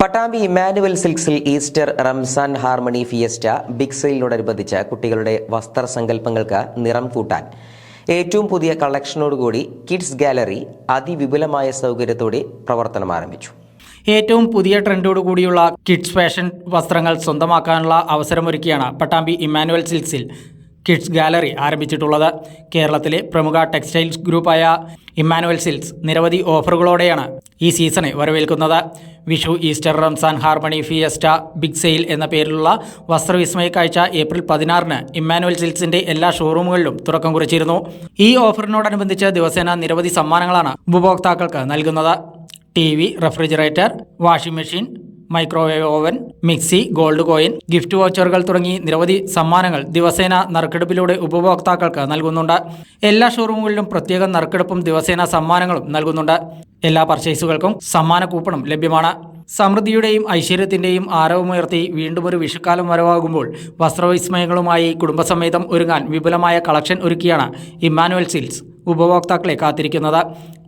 Pattambi Emmanuel സിൽക്സിൽ Easter Ramzan harmony fiesta big സെയിലിനോടനുബന്ധിച്ച് കുട്ടികളുടെ വസ്ത്രസങ്കല്പങ്ങൾക്ക് നിറം കൂട്ടാൻ. ഏറ്റവും പുതിയ കളക്ഷനോടുകൂടി കിഡ്സ് ഗാലറി അതിവിപുലമായ സൗകര്യത്തോടെ പ്രവർത്തനം ആരംഭിച്ചു. ഏറ്റവും പുതിയ ട്രെൻഡോട് കൂടിയുള്ള കിഡ്സ് ഫാഷൻ വസ്ത്രങ്ങൾ സ്വന്തമാക്കാനുള്ള അവസരമൊരുക്കിയാണ് പട്ടാമ്പി ഇമ്മാനുവൽ സിൽക്സിൽ കിഡ്സ് ഗാലറി ആരംഭിച്ചിട്ടുള്ളത്. കേരളത്തിലെ പ്രമുഖ ടെക്സ്റ്റൈൽസ് ഗ്രൂപ്പായ ഇമ്മാനുവൽ സിൽക്സ് നിരവധി ഓഫറുകളോടെയാണ് ഈ സീസണെ വരവേൽക്കുന്നത്. Vishu Easter Ramzan harmony fiesta big sale എന്ന പേരിലുള്ള വസ്ത്രവിസ്മയ കാഴ്ച ഏപ്രിൽ പതിനാറിന് ഇമ്മാനുവൽ സിൽസിന്റെ എല്ലാ ഷോറൂമുകളിലും തുടക്കം കുറിച്ചിരുന്നു. ഈ ഓഫറിനോടനുബന്ധിച്ച് ദിവസേന നിരവധി സമ്മാനങ്ങളാണ് ഉപഭോക്താക്കൾക്ക് നൽകുന്നത്. T V refrigerator washing machine microwave oven mixie gold coin gift വോച്ചറുകൾ തുടങ്ങി നിരവധി സമ്മാനങ്ങൾ ദിവസേന നറുക്കെടുപ്പിലൂടെ ഉപഭോക്താക്കൾക്ക് നൽകുന്നുണ്ട്. എല്ലാ ഷോറൂമുകളിലും പ്രത്യേക നറുക്കെടുപ്പും ദിവസേന സമ്മാനങ്ങളും നൽകുന്നുണ്ട്. എല്ലാ പർച്ചേസുകൾക്കും സമ്മാന കൂപ്പണും ലഭ്യമാണ്. സമൃദ്ധിയുടെയും ഐശ്വര്യത്തിന്റെയും ആരവമുയർത്തി വീണ്ടും ഒരു വിഷുക്കാലം വരവാകുമ്പോൾ വസ്ത്രവിസ്മയങ്ങളുമായി കുടുംബസമേതം ഒരുങ്ങാൻ വിപുലമായ കളക്ഷൻ ഒരുക്കിയാണ് ഇമ്മാനുവൽ സിൽസ് ഉപഭോക്താക്കളെ കാത്തിരിക്കുന്നത്.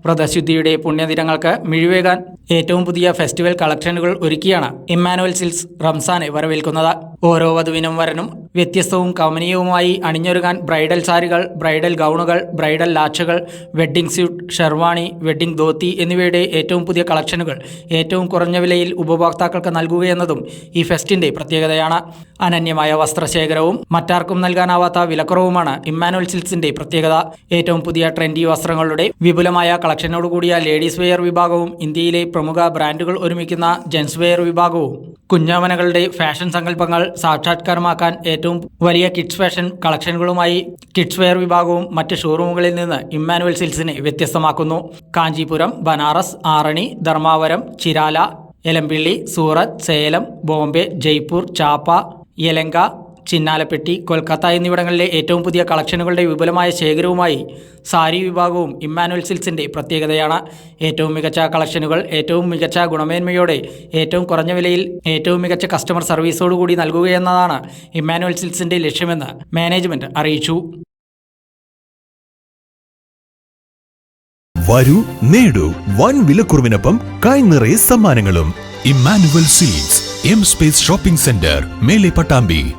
വ്രതശുദ്ധിയുടെ പുണ്യദിനങ്ങൾക്ക് മിഴിവേകാൻ ഏറ്റവും പുതിയ ഫെസ്റ്റിവൽ കളക്ഷനുകൾ ഒരുക്കിയാണ് ഇമ്മാനുവൽ സിൽസ് റംസാനെ വരവേൽക്കുന്നത്. ഓരോ വധുവിനും വരനും വ്യത്യസ്തവും കമനീയവുമായി അണിഞ്ഞൊരുങ്ങാൻ ബ്രൈഡൽ സാരികൾ ബ്രൈഡൽ ഗൗണുകൾ bridal ലാച്ചുകൾ wedding suit sherwani wedding dhoti എന്നിവയുടെ ഏറ്റവും പുതിയ കളക്ഷനുകൾ ഏറ്റവും കുറഞ്ഞ വിലയിൽ ഉപഭോക്താക്കൾക്ക് നൽകുകയെന്നതും ഈ ഫെസ്റ്റിന്റെ പ്രത്യേകതയാണ്. അനന്യമായ വസ്ത്രശേഖരവും മറ്റാർക്കും നൽകാനാവാത്ത വിലക്കുറവുമാണ് ഇമ്മാനുവൽ സിൽസിന്റെ പ്രത്യേകത. ഏറ്റവും പുതിയ ട്രെൻഡി വസ്ത്രങ്ങളുടെ വിപുലമായ കളക്ഷനോടുകൂടിയ ലേഡീസ് വെയർ വിഭാഗവും ഇന്ത്യയിലെ പ്രമുഖ ബ്രാൻഡുകൾ ഒരുമിക്കുന്ന ജെൻസ് വെയർ വിഭാഗവും കുഞ്ഞാമനകളുടെ ഫാഷൻ സങ്കല്പങ്ങൾ സാക്ഷാത്കാരമാക്കാൻ ഏറ്റവും വലിയ കിഡ്സ് ഫാഷൻ കളക്ഷനുകളുമായി കിഡ്സ് വെയർ വിഭാഗവും മറ്റ് ഷോറൂമുകളിൽ നിന്ന് ഇമ്മാനുവൽ സിൽസിനെ വ്യത്യസ്തമാക്കുന്നു. കാഞ്ചീപുരം ബനാറസ് ആറണി ധർമാവരം ചിരാല എലമ്പിള്ളി സൂറത്ത് സേലം ബോംബെ ജയ്പൂർ ചാപ്പ യലങ്ക ചിന്നാലപ്പെട്ടി കൊൽക്കത്ത എന്നിവിടങ്ങളിലെ ഏറ്റവും പുതിയ കളക്ഷനുകളുടെ വിപുലമായ ശേഖരവുമായി സാരി വിഭാഗവും ഇമ്മാനുവൽ സിൽസിന്റെ പ്രത്യേകതയാണ്. ഏറ്റവും മികച്ച കളക്ഷനുകൾ ഏറ്റവും മികച്ച ഗുണമേന്മയോടെ ഏറ്റവും കുറഞ്ഞ വിലയിൽ ഏറ്റവും മികച്ച കസ്റ്റമർ സർവീസോടുകൂടി നൽകുകയെന്നതാണ് ഇമ്മാനുവൽ സിൽസിന്റെ ലക്ഷ്യമെന്ന് മാനേജ്മെന്റ് അറിയിച്ചു. വരൂ നേടൂ വൻ വിലക്കുറവിനൊപ്പം കൈനിറയെ സമ്മാനങ്ങളും. Emmanuel silks M space shopping centre Mele Pattambi.